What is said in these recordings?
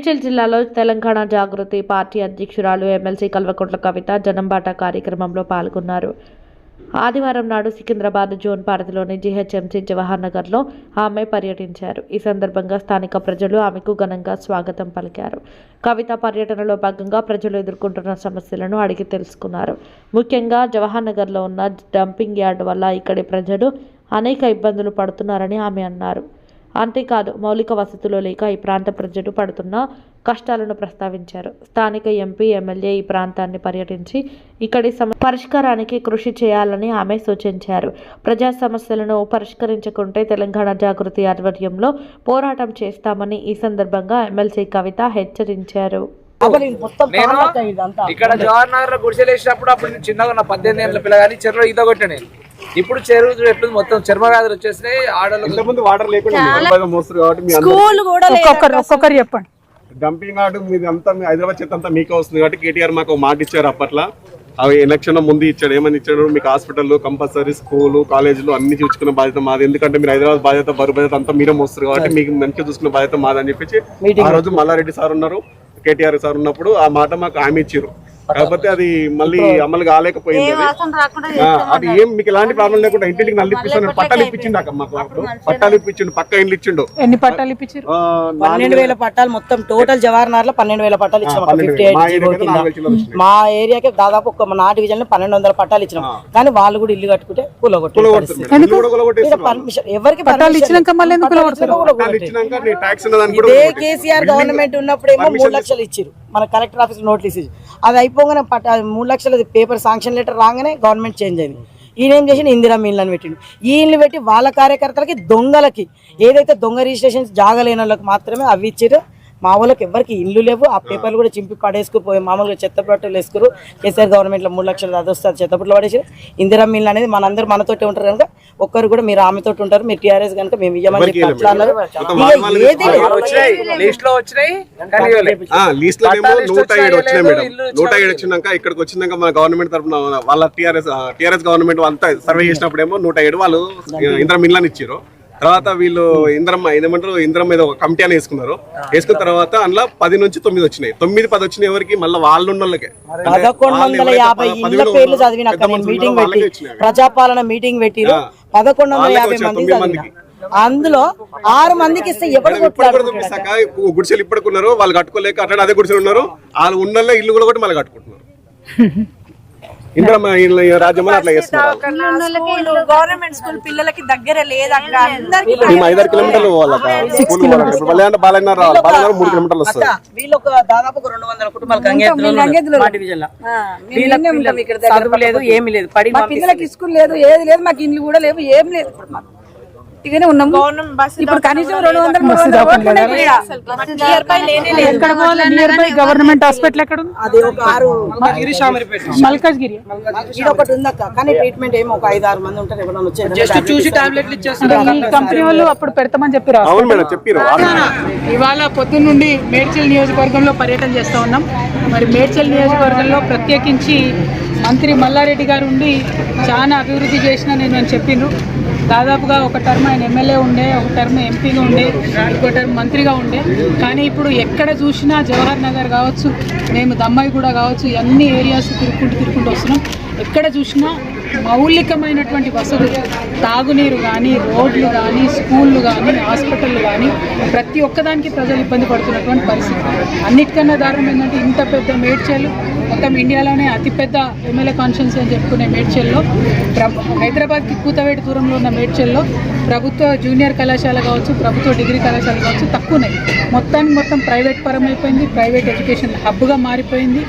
మేడ్చల్ జిల్లాలో తెలంగాణ జాగృతి పార్టీ అధ్యక్షురాలు ఎమ్మెల్సీ కల్వకుంట్ల కవిత జనంబాట కార్యక్రమంలో పాల్గొన్నారు. ఆదివారం నాడు సికింద్రాబాద్ జోన్ పరిధిలోని జీహెచ్ఎంసీ జవహర్ నగర్లో ఆమె పర్యటించారు. ఈ సందర్భంగా స్థానిక ప్రజలు ఆమెకు ఘనంగా స్వాగతం పలికారు. కవిత పర్యటనలో భాగంగా ప్రజలు ఎదుర్కొంటున్న సమస్యలను అడిగి తెలుసుకున్నారు. ముఖ్యంగా జవహర్ నగర్లో ఉన్న డంపింగ్ యార్డ్ వల్ల ఇక్కడి ప్రజలు అనేక ఇబ్బందులు పడుతున్నారని ఆమె అన్నారు. అంతేకాదు మౌలిక వసతులు లేక ఈ ప్రాంత ప్రజలు పడుతున్న కష్టాలను ప్రస్తావించారు. స్థానిక ఎంపీ ఎమ్మెల్యే ఈ ప్రాంతాన్ని పర్యటించి ఇక్కడి సమ పరిష్కారానికి కృషి చేయాలని ఆమె సూచించారు. ప్రజా సమస్యలను పరిష్కరించకుంటే తెలంగాణ జాగృతి ఆధ్వర్యంలో పోరాటం చేస్తామని ఈ సందర్భంగా ఎమ్మెల్సీ కవిత హెచ్చరించారు. నేను. ఇక్కడ జవహర్ నగర్లో గుడిసెలు వేసినప్పుడు అప్పుడు నేను చిన్నగా ఉన్న పద్దెనిమిది ఏళ్ళ పిల్లగాని చెరువు ఈత కొట్టాను ఇప్పుడు చెరువు ఎట్లుంది? మొత్తం చర్మ వ్యాధులు వచ్చేసినాయి ఆడలు వాటర్ లేకుండా హైదరాబాద్ మోస్తారు కాబట్టి మీ అందరూ స్కూల్ కూడా ఒక్కొక్కరు ఒక్కొక్కరు చెప్పండి. డంపింగ్ ఆర్డు మీది అంతా మీ హైదరాబాద్ చెత్త అంతా మీకే వస్తుంది కాబట్టి కేటీఆర్ మాకు ఒక మాట ఇచ్చారు అప్పట్లో. అవి ఎలక్షన్ ముందు ఇచ్చాడు ఏమని ఇచ్చాడు? మీకు హాస్పిటల్ కంపల్సరీ స్కూల్ కాలేజీలు అన్ని చూసుకున్న బాధ్యత మాది. ఎందుకంటే మీరు హైదరాబాద్ బాధ్యత బరువు బాధ్యత అంతా మీరే మోస్తారు కాబట్టి మీకు మంచిగా చూసుకున్న బాధ్యత మాదని చెప్పేసి ఆ రోజు మల్లారెడ్డి సార్ ఉన్నారు కేటీఆర్ సార్ ఉన్నప్పుడు ఆ మాట మాకు హామీ ఇచ్చారు. కాకపోతే అది మళ్ళీ అమలు కాలేకపోయింది అది. ఏం మీకు ఎలాంటి ప్రాబ్లం లేకుండా ఇంటికి నల్లి ఇప్పిస్తాను పట్టాలు ఇప్పించిండు అక్క మాకు. అప్పుడు పట్టాలు ఇప్పించిండు పక్క ఇండ్లు ఇచ్చిండు. ఎన్ని పట్టాలు ఇప్పించారు పన్నెండు వేల పట్టాలు మొత్తం టోటల్ జవహర్ నగర్లో పన్నెండు వేల పట్టాలు ఇచ్చినాం. మా ఏరియాకి దాదాపు ఒక నా డివిజన్లో పన్నెండు వందల పట్టాలు ఇచ్చినాం. కానీ వాళ్ళు కూడా ఇల్లు కట్టుకుంటే ఎవరికి పట్టాలు ఇచ్చినాక మళ్ళీ ఎందుకు పట్టాలు కూలగొడతారు? ఇచ్చినాక పట్టాలు కూలగొట్టే. ఇచ్చినాక నీ ట్యాక్స్ ఉన్నదాన్ని కూడా ఇదే. కేసీఆర్ గవర్నమెంట్ ఉన్నప్పుడు ఏమో మూడు లక్షలు ఇచ్చారు మన కలెక్టర్ ఆఫీస్ నోటీస్ ఇచ్చి అది అయిపోగానే పట్ట అది మూడు లక్షల పేపర్ శాంక్షన్ లెటర్ రాగానే గవర్నమెంట్ చేంజ్ అయింది. ఈయన ఏం చేసి ఇందిరా మిల్లని పెట్టిండు. ఈ ఇల్లు పెట్టి వాళ్ళ కార్యకర్తలకి దొంగలకి ఏదైతే దొంగ రిజిస్ట్రేషన్స్ జాగలేని వాళ్ళకి మాత్రమే అవి ఇచ్చారు మా వాళ్ళకి ఎవరికి ఇల్లు లేవు. ఆ పేపర్లు కూడా చింపి పడేసుకుపోయి మామూలుగా చెత్త పట్టలు వేసుకురు. కేసీఆర్ గవర్నమెంట్లో మూడు లక్షలు అది వస్తుంది చెత్త పట్టలు పడేసారు. ఇందిరా మిల్ అనేది మనందరూ మనతోటి ఉంటారు కనుక ఒక్కరు కూడా మీరు ఆమెతోటి ఉంటారు. మీరు టీఆర్ఎస్ కనుక మేము ఇయ్యమని చెప్పి అట్లా అన్నారు ఏడు వచ్చినాక ఇక్కడికి వచ్చినాక మన గవర్నమెంట్ తరఫున వాళ్ళ టీఆర్ఎస్ టీఆర్ఎస్ గవర్నమెంట్ అంతా సర్వే చేసినప్పుడు ఏమో నూట ఏడు వాళ్ళు ఇంద్ర మిల్లని ఇచ్చారు తర్వాత వీళ్ళు ఇంద్రమ్మ ఏమంటారు ఇంద్రమ్మ ఏదో ఒక కమిటీ అని వేసుకున్నారు. వేసుకున్న తర్వాత అందులో పది నుంచి తొమ్మిది వచ్చినాయి. తొమ్మిది పది వచ్చిన ఎవరికి? మళ్ళీ వాళ్ళు ఉన్న వాళ్ళకే అంటే పదకొండు వందల యాభై ఇళ్ళ పేర్లు చదివిన మీటింగ్ పెట్టి. ప్రజాపాలన మీటింగ్ పెట్టిరు. ఆ. పదకొండు వందల యాభై మంది చదివిన. అందులో ఆరు మందికి ఇస్తే గుడిసెలు ఇప్పటికున్నారు వాళ్ళు కట్టుకోలేక అట్లా అదే గుడిసెలు ఉన్నారు వాళ్ళు ఉన్న ఇల్లు కూడా మళ్ళీ కట్టుకుంటున్నారు. గవర్నమెంట్ స్కూల్ పిల్లలకి దగ్గర ఐదారు కిలోమీటర్లు రావాలి. మూడు కిలోమీటర్లు వస్తుంది. దాదాపు రెండు వందల కుటుంబాలు లేదు ఏమీ లేదు. పడి మా పిల్లలకి స్కూల్ లేదు ఏది లేదు మాకు ఇండ్లు కూడా లేవు ఏం లేదు ఇప్పుడు మాకు. ఇదిగానే ఉన్నాము. ఇప్పుడు కనీసం రెండు వందల మూడు గవర్నమెంట్ హాస్పిటల్ ఎక్కడ ఉంది? అది ఒక ఆరు మల్కాజ్గిరి ఒకటి ఉందక్క కానీ ట్రీట్మెంట్ ఏమో ఒక ఐదు ఆరు మంది ఉంటారు ఎవరైనా వచ్చేది చూసి టాబ్లెట్లు ఇచ్చేస్తారు. ఈ కంపెనీ వాళ్ళు అప్పుడు పెడతామని చెప్పారు అవును మేడం చెప్పిరు. ఇవాళ పొద్దున్న నుండి మేడ్చల్ నియోజకవర్గంలో పర్యటన చేస్తూ ఉన్నాం. మరి మేడ్చల్ నియోజకవర్గంలో ప్రత్యేకించి మంత్రి మల్లారెడ్డి గారు ఉండి చాలా అభివృద్ధి చేసిన నేను అని చెప్పిండ్రు. దాదాపుగా ఒక టర్మ్ ఆయన ఎమ్మెల్యే ఉండే ఒక టర్మ్ ఎంపీగా ఉండే ఇంకో టర్మ్ మంత్రిగా ఉండే. కానీ ఇప్పుడు ఎక్కడ చూసినా జవహర్ నగర్ కావచ్చు మేము దమ్మాయి కూడా కావచ్చు అన్ని ఏరియాస్ తిరుక్కుంటూ తిరుక్కుంటూ వస్తున్నాం. ఎక్కడ చూసినా మౌలికమైనటువంటి వసతులు తాగునీరు కానీ రోడ్లు కానీ స్కూళ్ళు కానీ హాస్పిటళ్ళు కానీ ప్రతి ఒక్కదానికి ప్రజలు ఇబ్బంది పడుతున్నటువంటి పరిస్థితి. అన్నిటికన్నా దారుణం ఏంటంటే ఇంత పెద్ద మేడ్చేలు మొత్తం ఇండియాలోనే అతిపెద్ద ఎమ్మెల్యే కాన్ఫరెన్స్ అని చెప్పుకునే మేడ్చల్లో హైదరాబాద్కి కూతవేటి దూరంలో ఉన్న మేడ్చల్లో ప్రభుత్వ జూనియర్ కళాశాల కావచ్చు ప్రభుత్వ డిగ్రీ కళాశాల కావచ్చు తక్కువనే మొత్తానికి మొత్తం ప్రైవేట్ పరం అయిపోయింది ప్రైవేట్ ఎడ్యుకేషన్ హబ్గా మారిపోయింది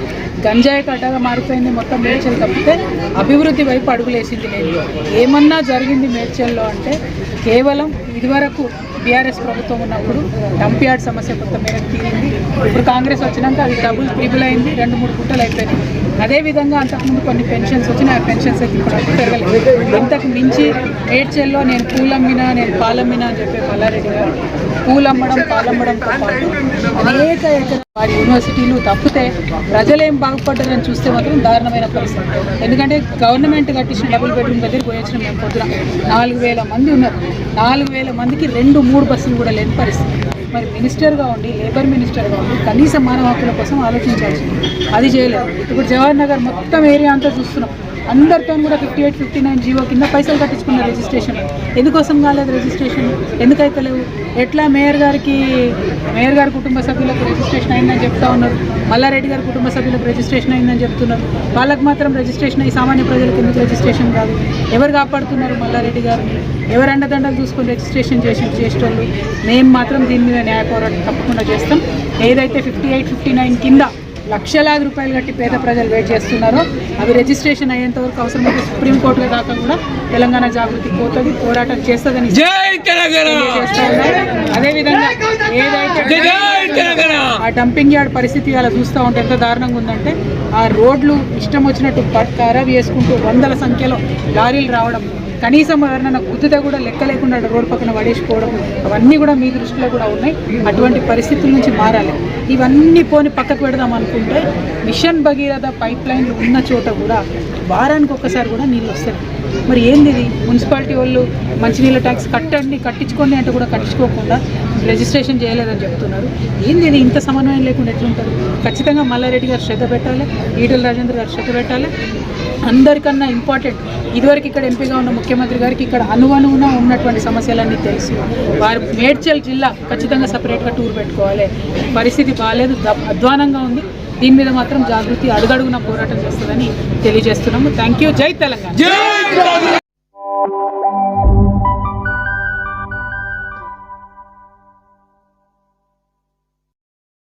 గంజాయి కట్టగా మారిపోయింది మొత్తం మేడ్చల్ తప్పితే అభివృద్ధి వైపు అడుగులేసింది లేదు. ఏమన్నా జరిగింది మేడ్చల్లో అంటే కేవలం ఇదివరకు బీఆర్ఎస్ ప్రభుత్వం ఉన్నప్పుడు డంప్ యార్డ్ సమస్య కొంత మేరకు తీరింది. ఇప్పుడు కాంగ్రెస్ వచ్చినాక అది డబుల్ ట్రిబుల్ అయింది. రెండు మూడు గుట్టలు అయిపోయినాయి. అదేవిధంగా అంతకుముందు కొన్ని పెన్షన్స్ వచ్చినాయి ఆ పెన్షన్స్ అయితే ఇప్పుడు పెరగలేదు. ఇంతకు మించి ఏడ్చెల్లో నేను పూలమ్మినా నేను పాలమ్మినా అని చెప్పే పల్లారెడ్డి గారు పూలమ్మడం పాలమ్మడంతో పాటు అనేక ఎక్కడ వారి యూనివర్సిటీలు తప్పితే ప్రజలేం బాగుపడ్డారని చూస్తే మాత్రం దారుణమైన పరిస్థితి. ఎందుకంటే గవర్నమెంట్ కట్టించిన డబుల్ బెడ్రూమ్ దగ్గర పోయొచ్చిన మేము పొద్దున నాలుగు వేల మంది ఉన్నారు. నాలుగు వేల మందికి రెండు మూడు బస్సులు కూడా లేని పరిస్థితి. మరి మినిస్టర్గా ఉండి లేబర్ మినిస్టర్గా ఉండి కనీస మానవ హక్కుల కోసం ఆలోచించాల్సింది. అది చేయలేదు. ఇప్పుడు జవహర్ నగర్ మొత్తం ఏరియా అంతా చూస్తున్నాం. అందరితో కూడా fifty eight fifty nine GO కింద పైసలు కట్టించుకున్నారు రిజిస్ట్రేషన్ ఎందుకోసం కాలేదు రిజిస్ట్రేషన్ ఎందుకైతే లేవు? ఎట్లా మేయర్ గారికి మేయర్ గారి కుటుంబ సభ్యులకు రిజిస్ట్రేషన్ అయిందని చెప్తా ఉన్నారు? మల్లారెడ్డి గారి కుటుంబ సభ్యులకు రిజిస్ట్రేషన్ అయిందని చెప్తున్నారు? వాళ్ళకు మాత్రం రిజిస్ట్రేషన్ అయ్యి సామాన్య ప్రజలకు ఎందుకు రిజిస్ట్రేషన్ కాదు? ఎవరు కాపాడుతున్నారు మల్లారెడ్డి గారిని? ఎవరు అండదండలు చూసుకొని రిజిస్ట్రేషన్ చేసి చేసేటోళ్ళు? మేము మాత్రం దీని మీద న్యాయ పోరాటం తప్పకుండా చేస్తాం. ఏదైతే ఫిఫ్టీ ఎయిట్ ఫిఫ్టీ నైన్ కింద లక్షలాది రూపాయలు కట్టి పేద ప్రజలు వెయిట్ చేస్తున్నారో. అవి రిజిస్ట్రేషన్ అయ్యేంత వరకు అవసరమైతే సుప్రీంకోర్టులో దాకా కూడా తెలంగాణ జాగృతి పోతుంది పోరాటం చేస్తుందని. అదేవిధంగా ఏదైతే ఆ డంపింగ్ యార్డ్ పరిస్థితి అలా చూస్తూ ఉంటే ఎంత దారుణంగా ఉందంటే ఆ రోడ్లు ఇష్టం వచ్చినట్టు ఖరాబ్ చేసుకుంటూ వందల సంఖ్యలో లారీలు రావడం కనీసం ఎవరైనా గుద్దితే కూడా లెక్క లేకుండా రోడ్ పక్కన పడేసుకోవడం అవన్నీ కూడా మీ దృష్టిలో కూడా ఉన్నాయి. అటువంటి పరిస్థితుల నుంచి మారాలి. ఇవన్నీ పోని పక్కకు పెడదాం అనుకుంటే మిషన్ భగీరథ పైప్ లైన్లు ఉన్న చోట కూడా వారానికి ఒక్కసారి కూడా నీళ్ళు వస్తాయి. మరి ఏంది ఇది? మున్సిపాలిటీ వాళ్ళు మంచినీళ్ళ ట్యాక్స్ కట్టండి కట్టించుకోండి అంటే కూడా కట్టించుకోకుండా రిజిస్ట్రేషన్ చేయలేదని చెప్తున్నారు. ఏంది ఇది? ఇంత సమన్వయం లేకుండా ఎట్లుంటారు ఖచ్చితంగా మల్లారెడ్డి గారు శ్రద్ధ పెట్టాలి ఈటల రాజేంద్ర గారు శ్రద్ధ పెట్టాలి. అందరికన్నా ఇంపార్టెంట్ ఇదివరకు ఇక్కడ ఎంపీగా ఉన్న ముఖ్యమంత్రి గారికి ఇక్కడ అనువనువున ఉన్నటువంటి సమస్యలన్నీ తెలుసు. వారు మేడ్చల్ జిల్లా ఖచ్చితంగా సపరేట్గా టూర్ పెట్టుకోవాలి. పరిస్థితి బాగాలేదు అధ్వానంగా ఉంది. దీని మీద మాత్రం జాగృతి అడుగడుగున పోరాటం చేస్తుందని తెలియజేస్తున్నాము. థ్యాంక్ యూ జై తెలంగాణ.